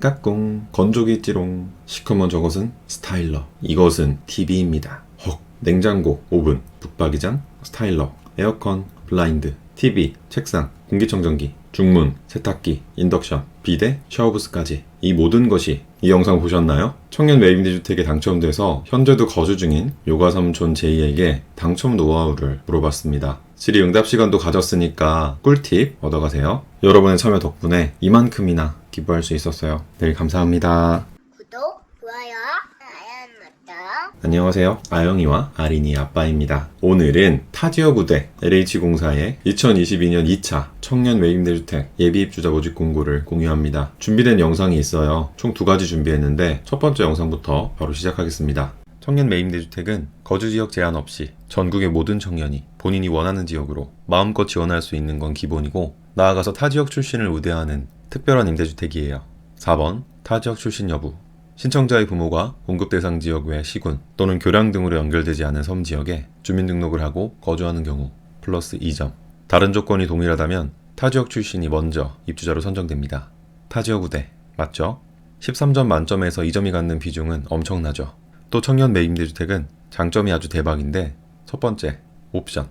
까꿍 건조기 찌롱 시커먼 저것은 스타일러. 이것은 TV입니다. 헉 냉장고 오븐 북박이장 스타일러. 에어컨 블라인드 TV 책상 공기청정기 중문 세탁기 인덕션 비데 샤워부스까지. 이 모든 것이 이 영상 보셨나요? 청년 매입 임대주택에 당첨돼서 현재도 거주 중인 요가삼촌 제이에게 당첨 노하우를 물어봤습니다. 질의 응답 시간도 가졌으니까 꿀팁 얻어가세요. 여러분의 참여 덕분에 이만큼이나 기뻐할 수 있었어요. 늘 감사합니다. 구독, 좋아요, 알람 맞다. 안녕하세요. 아영이와 아린이 아빠입니다. 오늘은 타지어 부대 LH공사의 2022년 2차 청년 매입대주택 예비입주자 모집 공고를 공유합니다. 준비된 영상이 있어요. 총 두 가지 준비했는데 첫 번째 영상부터 바로 시작하겠습니다. 청년 매입대주택은 거주 지역 제한 없이 전국의 모든 청년이 본인이 원하는 지역으로 마음껏 지원할 수 있는 건 기본이고 나아가서 타 지역 출신을 우대하는 특별한 임대주택이에요. 4번 타 지역 출신 여부 신청자의 부모가 공급 대상 지역 외 시군 또는 교량 등으로 연결되지 않은 섬 지역에 주민등록을 하고 거주하는 경우 플러스 2점. 다른 조건이 동일하다면 타 지역 출신이 먼저 입주자로 선정됩니다. 타 지역 우대 맞죠? 13점 만점에서 2점이 갖는 비중은 엄청나죠. 또 청년 매임대주택은 장점이 아주 대박인데 첫 번째 옵션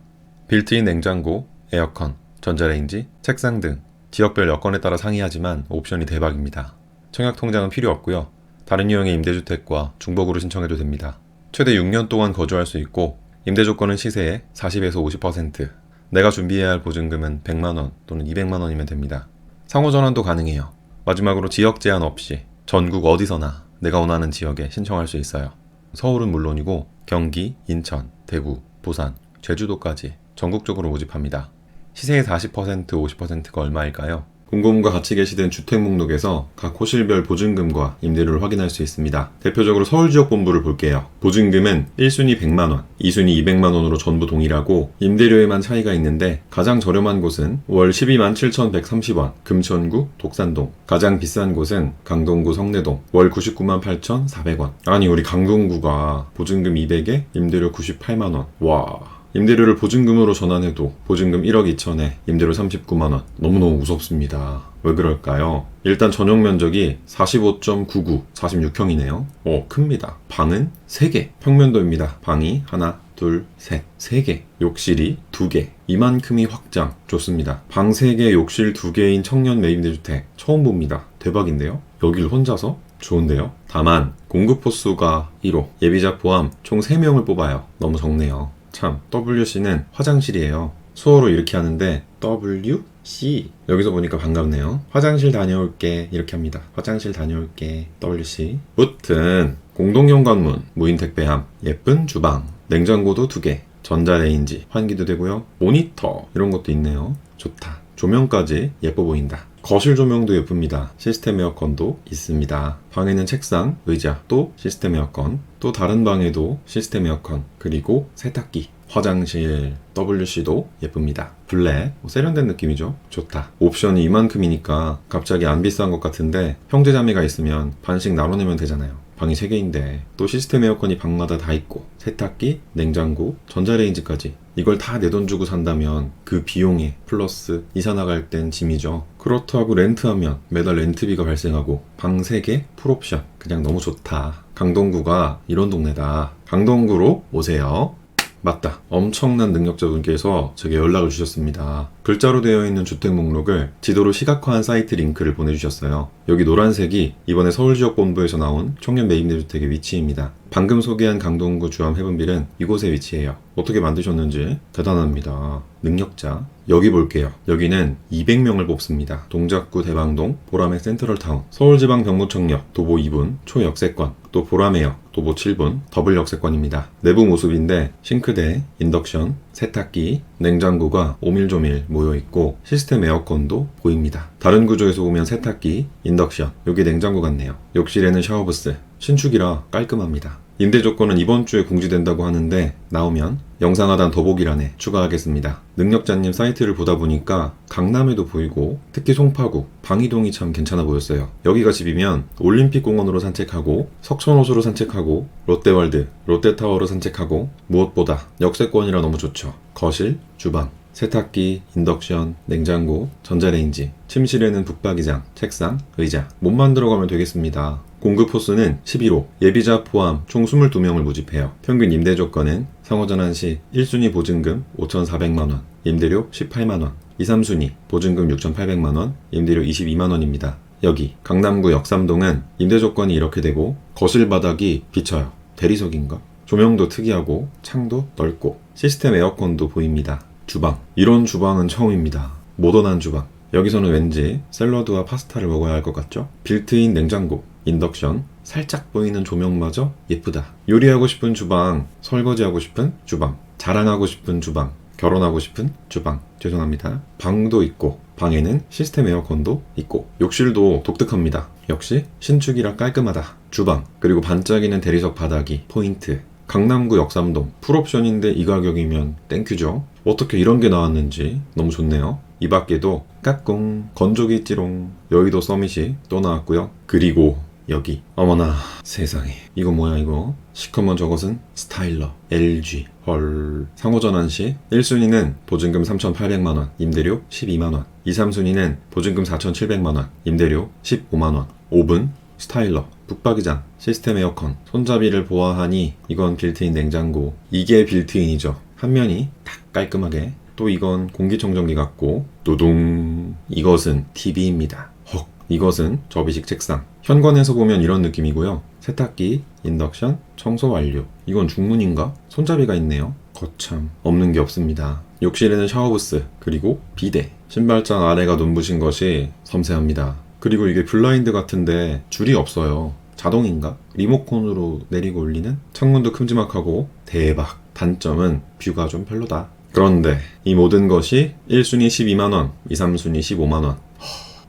빌트인 냉장고, 에어컨, 전자레인지, 책상 등 지역별 여건에 따라 상이하지만 옵션이 대박입니다. 청약 통장은 필요 없고요. 다른 유형의 임대주택과 중복으로 신청해도 됩니다. 최대 6년 동안 거주할 수 있고 임대 조건은 시세의 40에서 50%. 내가 준비해야 할 보증금은 100만 원 또는 200만 원이면 됩니다. 상호 전환도 가능해요. 마지막으로 지역 제한 없이 전국 어디서나 내가 원하는 지역에 신청할 수 있어요. 서울은 물론이고 경기, 인천, 대구, 부산, 제주도까지 전국적으로 모집합니다. 시세의 40% 50%가 얼마일까요? 공고문과 같이 게시된 주택 목록에서 각 호실별 보증금과 임대료를 확인할 수 있습니다. 대표적으로 서울 지역 본부를 볼게요. 보증금은 1순위 100만 원, 2순위 200만 원으로 전부 동일하고 임대료에만 차이가 있는데 가장 저렴한 곳은 월 12만 7,130원, 금천구, 독산동. 가장 비싼 곳은 강동구, 성내동, 월 99만 8,400원. 아니 우리 강동구가 보증금 200에 임대료 98만 원. 와. 임대료를 보증금으로 전환해도 보증금 1억 2천에 임대료 39만원. 너무너무 무섭습니다. 왜 그럴까요? 일단 전용 면적이 45.99, 46형이네요. 오, 큽니다. 방은 3개. 평면도입니다. 방이 하나, 둘, 셋, 3개. 욕실이 2개. 이만큼이 확장. 좋습니다. 방 3개, 욕실 2개인 청년 매입대주택. 처음 봅니다. 대박인데요? 여길 혼자서? 좋은데요? 다만 공급 호수가 1호, 예비자 포함 총 3명을 뽑아요. 너무 적네요. 참, WC는 화장실이에요. 수어로 이렇게 하는데 WC 여기서 보니까 반갑네요. 화장실 다녀올게 이렇게 합니다. 화장실 다녀올게 WC. 무튼 공동현관문, 무인 택배함, 예쁜 주방, 냉장고도 두 개, 전자레인지, 환기도 되고요. 모니터 이런 것도 있네요. 좋다. 조명까지 예뻐 보인다. 거실 조명도 예쁩니다. 시스템 에어컨도 있습니다. 방에는 책상, 의자, 또 시스템 에어컨, 또 다른 방에도 시스템 에어컨, 그리고 세탁기, 화장실, WC도 예쁩니다. 블랙, 뭐 세련된 느낌이죠? 좋다. 옵션이 이만큼이니까 갑자기 안 비싼 것 같은데 형제자매가 있으면 반씩 나눠내면 되잖아요. 방이 3개인데 또 시스템 에어컨이 방마다 다 있고 세탁기, 냉장고, 전자레인지까지 이걸 다 내 돈 주고 산다면 그 비용에 플러스 이사 나갈 땐 짐이죠. 그렇다고 렌트하면 매달 렌트비가 발생하고 방 3개 풀옵션 그냥 너무 좋다. 강동구가 이런 동네다. 강동구로 오세요. 맞다. 엄청난 능력자분께서 제게 연락을 주셨습니다. 글자로 되어 있는 주택 목록을 지도로 시각화한 사이트 링크를 보내주셨어요. 여기 노란색이 이번에 서울지역본부에서 나온 청년 매입대주택의 위치입니다. 방금 소개한 강동구 주암 해분빌은 이곳에 위치해요. 어떻게 만드셨는지 대단합니다. 능력자. 여기 볼게요. 여기는 200명을 뽑습니다. 동작구 대방동, 보람의 센트럴타운, 서울지방병무청역, 도보 2분, 초역세권, 또 보람의역, 도보 7분, 더블 역세권입니다. 내부 모습인데 싱크대, 인덕션, 세탁기, 냉장고가 오밀조밀 모여 있고 시스템 에어컨도 보입니다. 다른 구조에서 보면 세탁기, 인덕션, 여기 냉장고 같네요. 욕실에는 샤워부스, 신축이라 깔끔합니다. 임대 조건은 이번 주에 공지된다고 하는데 나오면 영상 하단 더보기란에 추가하겠습니다. 능력자님 사이트를 보다 보니까 강남에도 보이고 특히 송파구, 방이동이 참 괜찮아 보였어요. 여기가 집이면 올림픽공원으로 산책하고 석촌호수로 산책하고 롯데월드, 롯데타워로 산책하고 무엇보다 역세권이라 너무 좋죠. 거실, 주방, 세탁기, 인덕션, 냉장고, 전자레인지, 침실에는 북박이장, 책상, 의자, 몸만 들어가면 되겠습니다. 공급 호수는 11호, 예비자 포함 총 22명을 모집해요. 평균 임대 조건은 상호 전환 시 1순위 보증금 5,400만원, 임대료 18만원, 2, 3순위 보증금 6,800만원, 임대료 22만원입니다. 여기 강남구 역삼동은 임대 조건이 이렇게 되고 거실 바닥이 비쳐요. 대리석인가? 조명도 특이하고 창도 넓고 시스템 에어컨도 보입니다. 주방. 이런 주방은 처음입니다. 모던한 주방. 여기서는 왠지 샐러드와 파스타를 먹어야 할 것 같죠? 빌트인 냉장고, 인덕션, 살짝 보이는 조명마저 예쁘다. 요리하고 싶은 주방, 설거지하고 싶은 주방, 자랑하고 싶은 주방, 결혼하고 싶은 주방. 죄송합니다. 방도 있고, 방에는 시스템 에어컨도 있고, 욕실도 독특합니다. 역시 신축이라 깔끔하다. 주방, 그리고 반짝이는 대리석 바닥이 포인트. 강남구 역삼동 풀옵션인데 이 가격이면 땡큐죠. 어떻게 이런 게 나왔는지 너무 좋네요. 이 밖에도 까꿍 건조기 찌롱 여의도 서밋이 또 나왔고요. 그리고 여기. 어머나 세상에. 이거 뭐야 이거? 시커먼 저것은 스타일러 LG 헐. 상호전환 시 1순위는 보증금 3,800만원 임대료 12만원. 2, 3순위는 보증금 4,700만원 임대료 15만원. 5분 스타일러 북박이장 시스템 에어컨. 손잡이를 보아하니 이건 빌트인 냉장고. 이게 빌트인이죠. 한 면이 딱 깔끔하게. 또 이건 공기청정기 같고. 노동 이것은 TV입니다. 헉 이것은 접이식 책상 현관에서 보면 이런 느낌이고요. 세탁기 인덕션 청소 완료. 이건 중문인가? 손잡이가 있네요. 거참 없는 게 없습니다. 욕실에는 샤워부스 그리고 비데 신발장 아래가 눈부신 것이 섬세합니다. 그리고 이게 블라인드 같은데 줄이 없어요. 자동인가? 리모컨으로 내리고 올리는? 창문도 큼지막하고 대박. 단점은 뷰가 좀 별로다. 그런데 이 모든 것이 1순위 12만원 2, 3순위 15만원.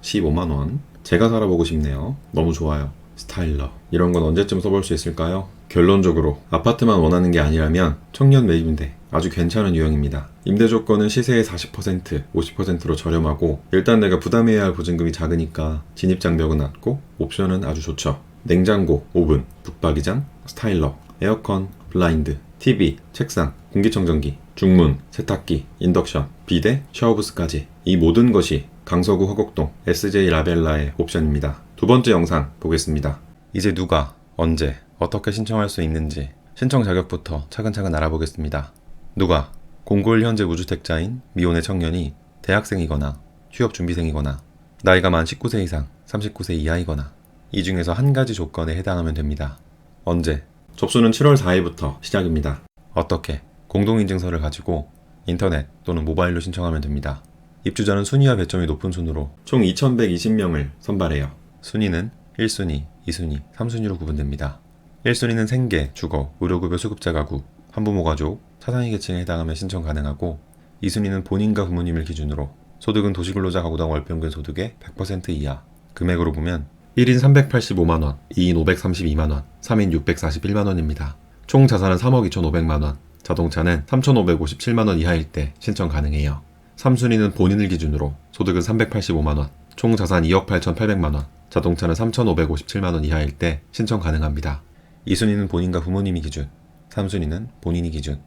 15만원 제가 살아보고 싶네요 너무 좋아요 스타일러 이런 건 언제쯤 써볼 수 있을까요? 결론적으로 아파트만 원하는 게 아니라면 청년 매입임대 아주 괜찮은 유형입니다. 임대 조건은 시세의 40%, 50%로 저렴하고 일단 내가 부담해야 할 보증금이 작으니까 진입 장벽은 낮고 옵션은 아주 좋죠. 냉장고, 오븐, 북박이장, 스타일러, 에어컨, 블라인드, TV, 책상, 공기청정기, 중문, 세탁기, 인덕션, 비데, 샤워부스까지 이 모든 것이 강서구 허곡동 SJ 라벨라의 옵션입니다. 두 번째 영상 보겠습니다. 이제 누가 언제 어떻게 신청할 수 있는지 신청 자격부터 차근차근 알아보겠습니다. 누가 공고일 현재 무주택자인 미혼의 청년이 대학생이거나 취업 준비생이거나 나이가 만 19세 이상 39세 이하이거나 이 중에서 한 가지 조건에 해당하면 됩니다. 언제? 접수는 7월 4일부터 시작입니다. 어떻게? 공동인증서를 가지고 인터넷 또는 모바일로 신청하면 됩니다. 입주자는 순위와 배점이 높은 순으로 총 2,120명을 선발해요. 순위는 1순위, 2순위, 3순위로 구분됩니다. 1순위는 생계, 주거, 의료급여 수급자 가구, 한부모 가족, 차상위 계층에 해당하면 신청 가능하고 2순위는 본인과 부모님을 기준으로 소득은 도시근로자 가구당 월평균 소득의 100% 이하 금액으로 보면 1인 385만원, 2인 532만원, 3인 641만원입니다. 총 자산은 3억 2,500만원, 자동차는 3,557만원 이하일 때 신청 가능해요. 3순위는 본인을 기준으로 소득은 385만원, 총 자산 2억 8,800만원, 자동차는 3,557만원 이하일 때 신청 가능합니다. 2순위는 본인과 부모님이 기준, 3순위는 본인이 기준.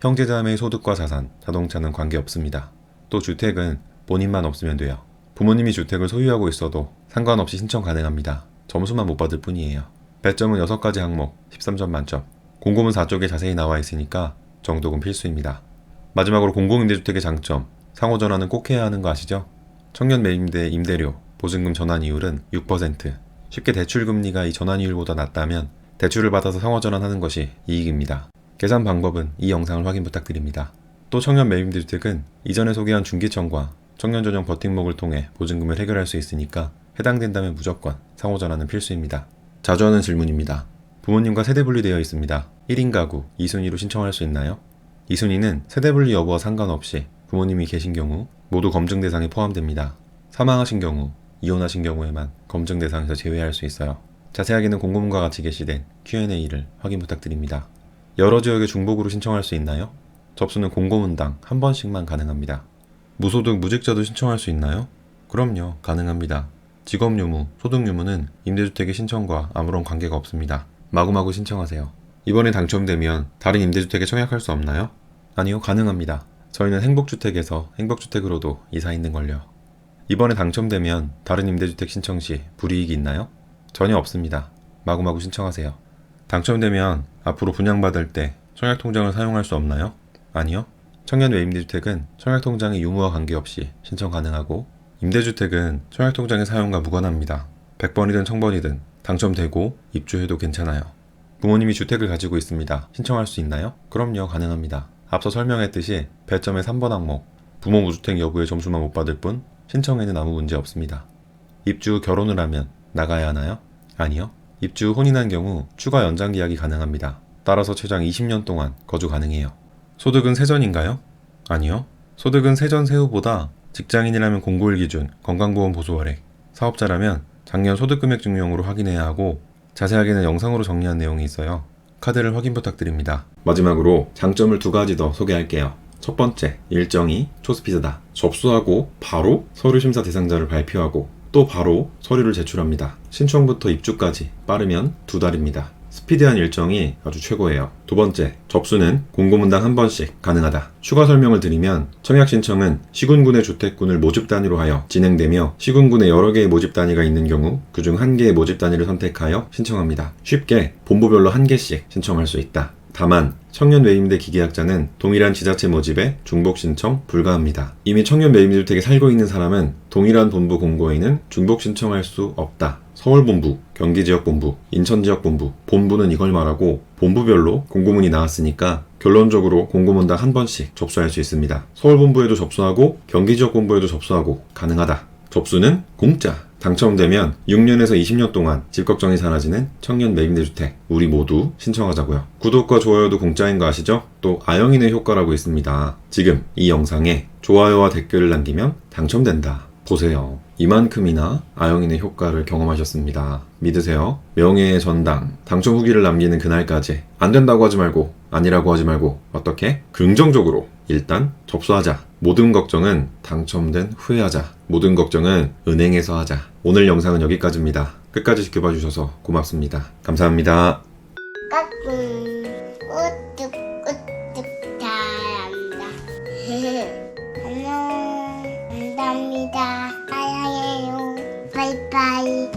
형제자매의 소득과 자산, 자동차는 관계없습니다. 또 주택은 본인만 없으면 돼요. 부모님이 주택을 소유하고 있어도 상관없이 신청 가능합니다. 점수만 못 받을 뿐이에요. 배점은 6가지 항목, 13점 만점. 공고문 4쪽에 자세히 나와 있으니까 정독은 필수입니다. 마지막으로 공공임대주택의 장점, 상호전환은 꼭 해야 하는 거 아시죠? 청년 매입대 임대료, 보증금 전환 이율은 6%. 쉽게 대출금리가 이 전환이율보다 낮다면 대출을 받아서 상호전환하는 것이 이익입니다. 계산 방법은 이 영상을 확인 부탁드립니다. 또 청년 매입대주택은 이전에 소개한 중기청과 청년 전용 버팀목을 통해 보증금을 해결할 수 있으니까 해당된다면 무조건 상호전환은 필수입니다. 자주 하는 질문입니다. 부모님과 세대 분리되어 있습니다. 1인 가구 2순위로 신청할 수 있나요? 2순위는 세대 분리 여부와 상관없이 부모님이 계신 경우 모두 검증 대상에 포함됩니다. 사망하신 경우, 이혼하신 경우에만 검증 대상에서 제외할 수 있어요. 자세하게는 공고문과 같이 게시된 Q&A를 확인 부탁드립니다. 여러 지역의 중복으로 신청할 수 있나요? 접수는 공고문당 한 번씩만 가능합니다. 무소득 무직자도 신청할 수 있나요? 그럼요, 가능합니다. 직업 유무, 소득 유무는 임대주택의 신청과 아무런 관계가 없습니다. 마구마구 신청하세요. 이번에 당첨되면 다른 임대주택에 청약할 수 없나요? 아니요, 가능합니다. 저희는 행복주택에서 행복주택으로도 이사 있는 걸요. 이번에 당첨되면 다른 임대주택 신청 시 불이익이 있나요? 전혀 없습니다. 마구마구 신청하세요. 당첨되면 앞으로 분양받을 때 청약통장을 사용할 수 없나요? 아니요. 청년 외임대주택은 청약통장의 유무와 관계없이 신청 가능하고 임대주택은 청약통장의 사용과 무관합니다. 100번이든 1000번이든 당첨되고 입주해도 괜찮아요. 부모님이 주택을 가지고 있습니다. 신청할 수 있나요? 그럼요, 가능합니다. 앞서 설명했듯이 배점의 3번 항목, 부모 무주택 여부의 점수만 못 받을 뿐 신청에는 아무 문제 없습니다. 입주 후 결혼을 하면 나가야 하나요? 아니요. 입주 후 혼인한 경우 추가 연장 계약이 가능합니다. 따라서 최장 20년 동안 거주 가능해요. 소득은 세전인가요? 아니요. 소득은 세전 세후보다 직장인이라면 공고일 기준 건강보험 보수 월액, 사업자라면 작년 소득금액 증명으로 확인해야 하고 자세하게는 영상으로 정리한 내용이 있어요. 카드를 확인 부탁드립니다. 마지막으로 장점을 두 가지 더 소개할게요. 첫 번째, 일정이 초스피드다. 접수하고 바로 서류 심사 대상자를 발표하고 또 바로 서류를 제출합니다. 신청부터 입주까지 빠르면 두 달입니다. 스피디한 일정이 아주 최고예요. 두 번째, 접수는 공고문당 한 번씩 가능하다. 추가 설명을 드리면 청약 신청은 시군군의 주택군을 모집 단위로 하여 진행되며 시군군에 여러 개의 모집 단위가 있는 경우 그중 한 개의 모집 단위를 선택하여 신청합니다. 쉽게 본부별로 한 개씩 신청할 수 있다. 다만 청년 매입임대 기계약자는 동일한 지자체 모집에 중복 신청 불가합니다. 이미 청년 매입주택에 살고 있는 사람은 동일한 본부 공고에는 중복 신청할 수 없다. 서울본부, 경기지역본부, 인천지역본부, 본부는 이걸 말하고 본부별로 공고문이 나왔으니까 결론적으로 공고문당 한 번씩 접수할 수 있습니다. 서울본부에도 접수하고 경기지역본부에도 접수하고 가능하다. 접수는 공짜. 당첨되면 6년에서 20년 동안 집 걱정이 사라지는 청년 매입대주택 우리 모두 신청하자고요. 구독과 좋아요도 공짜인 거 아시죠? 또 아영인의 효과라고 있습니다. 지금 이 영상에 좋아요와 댓글을 남기면 당첨된다. 보세요. 이만큼이나 아영인의 효과를 경험하셨습니다. 믿으세요. 명예의 전당, 당첨 후기를 남기는 그날까지 안 된다고 하지 말고 아니라고 하지 말고 어떻게? 긍정적으로 일단 접수하자. 모든 걱정은 당첨된 후에 하자. 모든 걱정은 은행에서 하자. 오늘 영상은 여기까지입니다. 끝까지 지켜봐 주셔서 고맙습니다. 감사합니다. 안녕 감사합니다 사랑해요 바이바이